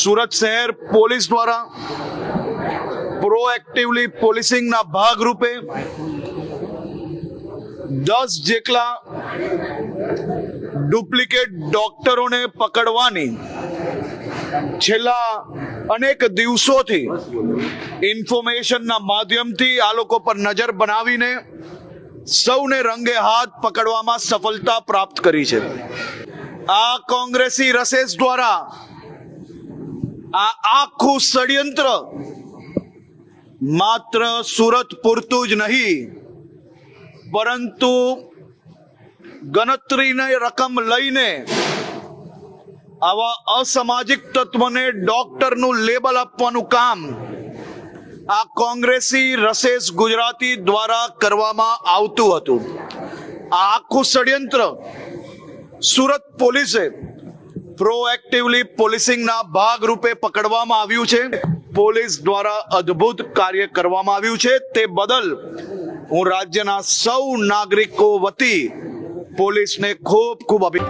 સુરત શહેર પોલીસ દ્વારા પ્રોએક્ટિવલી પોલીસિંગના ભાગરૂપે દસ જેટલા ડુપ્લિકેટ ડોક્ટરોને પકડવાની છેલ્લા અનેક દિવસોથી ઇન્ફોર્મેશનના માધ્યમથી આ લોકો પર નજર બનાવીને સૌને રંગે હાથ પકડવામાં સફળતા પ્રાપ્ત કરી છે. આ કોંગ્રેસી રસેસ દ્વારા આ આખું ષડયંત્ર માત્ર સુરત પૂરતું જ નહીં, પરંતુ ગણતરીને રકમ લઈને આવા અસામાજિક તત્વને ડોક્ટરનું લેબલ આપવાનું કામ આ કોંગ્રેસી રસેસ ગુજરાતી દ્વારા કરવામાં આવતું હતું. આ આખું ષડયંત્ર સુરત પોલીસે પ્રોએક્ટિવલી પોલીસિંગના ભાગરૂપે પકડવામાં આવ્યું છે. પોલીસ દ્વારા અદ્ભુત કાર્ય કરવામાં આવ્યું છે. તે બદલ હું રાજ્યના સૌ નાગરિકો વતી પોલીસને ખૂબ ખૂબ અભિ